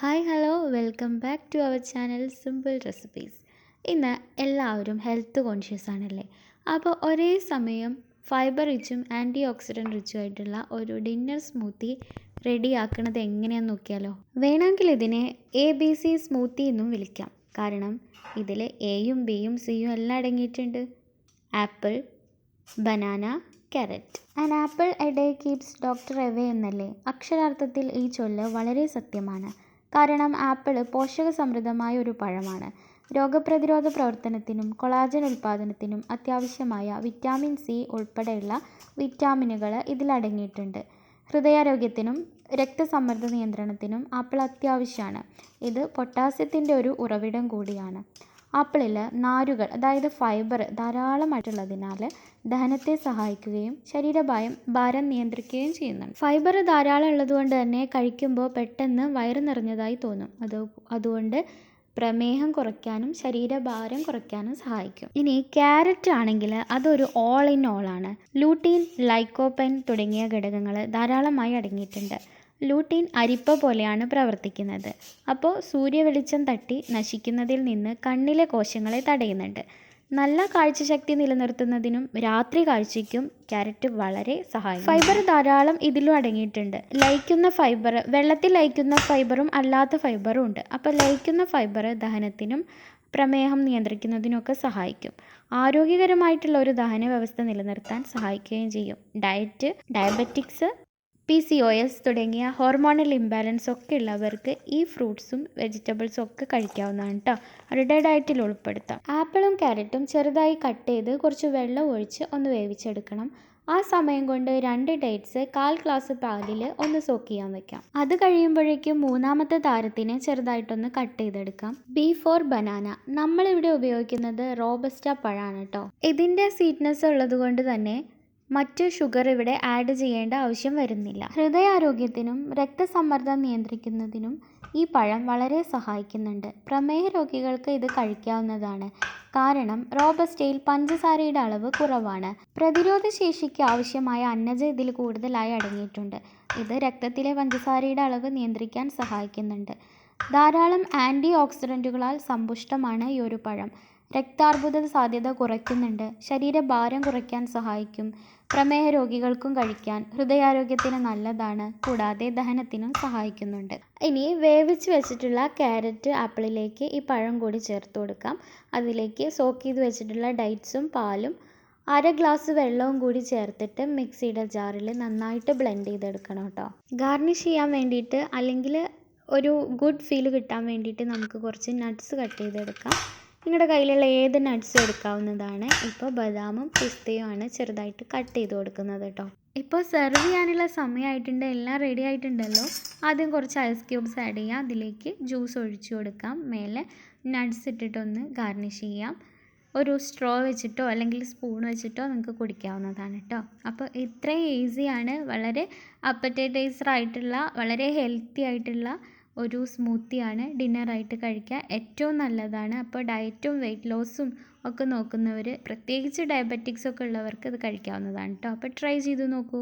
Hi hello welcome back to our channel simple recipes ഇന്ന് എല്ലാവരും health conscious ആണല്ലേ? അപ്പോൾ ഒരേ സമയം ഫൈബർ റിച്ചും ആന്റി ഓക്സിഡന്റ് റിച്ചും ആയിട്ടുള്ള ഒരു ഡിന്നർ സ്മൂത്തി റെഡി ആക്കുന്നത് എങ്ങനെയാണെന്ന് നോക്കിയാലോ? വേണമെങ്കിൽ ഇതിനെ എ ബി സി സ്മൂത്തി എന്നും വിളിക്കാം. കാരണം ഇതിൽ എയും ബിയും സിയും എല്ലാം അടങ്ങിയിട്ടുണ്ട്. Apple banana carrot an apple a day keeps doctor away എന്നല്ലേ? അക്ഷരാർത്ഥത്തിൽ ഈ ചൊല്ല് വളരെ സത്യമാണ്. കാരണം ആപ്പിൾ പോഷക സമൃദ്ധമായ ഒരു പഴമാണ്. രോഗപ്രതിരോധ പ്രവർത്തനത്തിനും കൊളാജൻ ഉൽപ്പാദനത്തിനും അത്യാവശ്യമായ വിറ്റാമിൻ സി ഉൾപ്പെടെയുള്ള വിറ്റാമിനുകൾ ഇതിലടങ്ങിയിട്ടുണ്ട്. ഹൃദയാരോഗ്യത്തിനും രക്തസമ്മർദ്ദ നിയന്ത്രണത്തിനും ആപ്പിൾ അത്യാവശ്യമാണ് ഇത് പൊട്ടാസ്യത്തിന്റെ ഒരു ഉറവിടം കൂടിയാണ്. ആപ്പിളിൽ നാരുകൾ അതായത് ഫൈബർ ധാരാളമായിട്ടുള്ളതിനാൽ ദഹനത്തെ സഹായിക്കുകയും ശരീരഭാരം ഭാരം നിയന്ത്രിക്കുകയും ചെയ്യുന്നുണ്ട്. ഫൈബർ ധാരാളം ഉള്ളതുകൊണ്ട് തന്നെ കഴിക്കുമ്പോൾ പെട്ടെന്ന് വയറ് നിറഞ്ഞതായി തോന്നും. അത് അതുകൊണ്ട് പ്രമേഹം കുറയ്ക്കാനും ശരീരഭാരം കുറയ്ക്കാനും സഹായിക്കും. ഇനി ക്യാരറ്റ് ആണെങ്കിൽ അതൊരു ഓൾ ഇൻ ഓൾ ആണ്. ലൂട്ടീൻ ലൈക്കോപ്പൈൻ തുടങ്ങിയ ഘടകങ്ങൾ ധാരാളമായി അടങ്ങിയിട്ടുണ്ട്. ലൂട്ടീൻ അരിപ്പ പോലെയാണ് പ്രവർത്തിക്കുന്നത്. അപ്പോൾ സൂര്യവെളിച്ചം തട്ടി നശിക്കുന്നതിൽ നിന്ന് കണ്ണിലെ കോശങ്ങളെ തടയുന്നുണ്ട്. നല്ല കാഴ്ചശക്തി നിലനിർത്തുന്നതിനും രാത്രി കാഴ്ചയ്ക്കും ക്യാരറ്റ് വളരെ സഹായിക്കും. ഫൈബർ ധാരാളം ഇതിലും അടങ്ങിയിട്ടുണ്ട്. ലയിക്കുന്ന ഫൈബർ വെള്ളത്തിൽ ലയിക്കുന്ന ഫൈബറും അല്ലാത്ത ഫൈബറും ഉണ്ട്. അപ്പോൾ ലയിക്കുന്ന ഫൈബർ ദഹനത്തിനും പ്രമേഹം നിയന്ത്രിക്കുന്നതിനൊക്കെ സഹായിക്കും. ആരോഗ്യകരമായിട്ടുള്ള ഒരു ദഹന വ്യവസ്ഥ നിലനിർത്താൻ സഹായിക്കുകയും ചെയ്യും. Diet diabetics P C O S തുടങ്ങിയ ഹോർമോണൽ ഇംബാലൻസ് ഒക്കെ ഉള്ളവർക്ക് ഈ ഫ്രൂട്ട്സും വെജിറ്റബിൾസും ഒക്കെ കഴിക്കാവുന്നതാണ് കേട്ടോ അവരുടെ ഡയറ്റിൽ ഉൾപ്പെടുത്താം ആപ്പിളും ക്യാരറ്റും ചെറുതായി കട്ട് ചെയ്ത് കുറച്ച് വെള്ളം ഒഴിച്ച് ഒന്ന് വേവിച്ചെടുക്കണം. ആ സമയം കൊണ്ട് രണ്ട് ഡേറ്റ്സ് കാൽ ഗ്ലാസ് പാലിൽ ഒന്ന് സോക്ക് ചെയ്യാൻ വെക്കാം. അത് കഴിയുമ്പോഴേക്കും മൂന്നാമത്തെ താരത്തിനെ ചെറുതായിട്ടൊന്ന് കട്ട് ചെയ്തെടുക്കാം. ബി ഫോർ ബനാന നമ്മളിവിടെ ഉപയോഗിക്കുന്നത് റോബസ്റ്റ പഴമാണ് കേട്ടോ ഇതിന്റെ സ്വീറ്റ്നെസ് ഉള്ളത് കൊണ്ട് തന്നെ മറ്റ് ഷുഗർ ഇവിടെ ആഡ് ചെയ്യേണ്ട ആവശ്യം വരുന്നില്ല. ഹൃദയാരോഗ്യത്തിനും രക്തസമ്മർദ്ദം നിയന്ത്രിക്കുന്നതിനും ഈ പഴം വളരെ സഹായിക്കുന്നുണ്ട്. പ്രമേഹ രോഗികൾക്ക് ഇത് കഴിക്കാവുന്നതാണ്. കാരണം റോബസ്റ്റയിൽ പഞ്ചസാരയുടെ അളവ് കുറവാണ്. പ്രതിരോധ ശേഷിക്ക് ആവശ്യമായ അന്നജ ഇതിൽ കൂടുതലായി അടങ്ങിയിട്ടുണ്ട്. ഇത് രക്തത്തിലെ പഞ്ചസാരയുടെ അളവ് നിയന്ത്രിക്കാൻ സഹായിക്കുന്നുണ്ട്. ധാരാളം ആന്റി ഓക്സിഡന്റുകളാൽ സമ്പുഷ്ടമാണ് ഈ ഒരു പഴം. രക്താർബുദ സാധ്യത കുറയ്ക്കുന്നുണ്ട്. ശരീരഭാരം കുറയ്ക്കാൻ സഹായിക്കും. പ്രമേഹ രോഗികൾക്കും കഴിക്കാൻ ഹൃദയാരോഗ്യത്തിന് നല്ലതാണ്. കൂടാതെ ദഹനത്തിനും സഹായിക്കുന്നുണ്ട്. ഇനി വേവിച്ച് വെച്ചിട്ടുള്ള ക്യാരറ്റ് ആപ്പിളിലേക്ക് ഈ പഴം കൂടി ചേർത്ത് കൊടുക്കാം. അതിലേക്ക് സോക്ക് ചെയ്ത് വെച്ചിട്ടുള്ള ഡൈറ്റ്സും പാലും അര ഗ്ലാസ് വെള്ളവും കൂടി ചേർത്തിട്ട് മിക്സിയുടെ ജാറിൽ നന്നായിട്ട് ബ്ലെൻഡ് ചെയ്തെടുക്കണം കേട്ടോ. ഗാർണിഷ് ചെയ്യാൻ വേണ്ടിയിട്ട് അല്ലെങ്കിൽ ഒരു ഗുഡ് ഫീൽ കിട്ടാൻ വേണ്ടിയിട്ട് നമുക്ക് കുറച്ച് നട്ട്സ് കട്ട് ചെയ്തെടുക്കാം. നിങ്ങളുടെ കയ്യിലുള്ള ഏത് നട്ട്സും എടുക്കാവുന്നതാണ്? ഇപ്പോൾ ബദാമും പിസ്തയുമാണ് ചെറുതായിട്ട് കട്ട് ചെയ്ത് കൊടുക്കുന്നത് കേട്ടോ ഇപ്പോൾ സെർവ് ചെയ്യാനുള്ള സമയമായിട്ടുണ്ട് എല്ലാം റെഡി ആയിട്ടുണ്ടല്ലോ. ആദ്യം കുറച്ച് ഐസ് ക്യൂബ്സ് ആഡ് ചെയ്യാം. അതിലേക്ക് ജ്യൂസ് ഒഴിച്ചു കൊടുക്കാം. മേലെ നട്ട്സ് ഇട്ടിട്ടൊന്ന് ഗാർണിഷ് ചെയ്യാം. ഒരു സ്ട്രോ വെച്ചിട്ടോ അല്ലെങ്കിൽ സ്പൂൺ വെച്ചിട്ടോ നിങ്ങൾക്ക് കുടിക്കാവുന്നതാണ് കേട്ടോ അപ്പോൾ ഇത്രയും ഈസിയാണ് വളരെ അപ്പറ്റൈറ്റൈസർ ആയിട്ടുള്ള വളരെ ഹെൽത്തി ആയിട്ടുള്ള ഒരു സ്മൂത്തിയാണ് ഡിന്നറായിട്ട് കഴിക്കുക. ഏറ്റവും നല്ലതാണ്. അപ്പോൾ ഡയറ്റും വെയിറ്റ് ലോസും ഒക്കെ നോക്കുന്നവർ പ്രത്യേകിച്ച് ഡയബറ്റിക്സ് ഒക്കെ ഉള്ളവർക്ക് ഇത് കഴിക്കാവുന്നതാണ് കേട്ടോ അപ്പോൾ ട്രൈ ചെയ്ത് നോക്കൂ.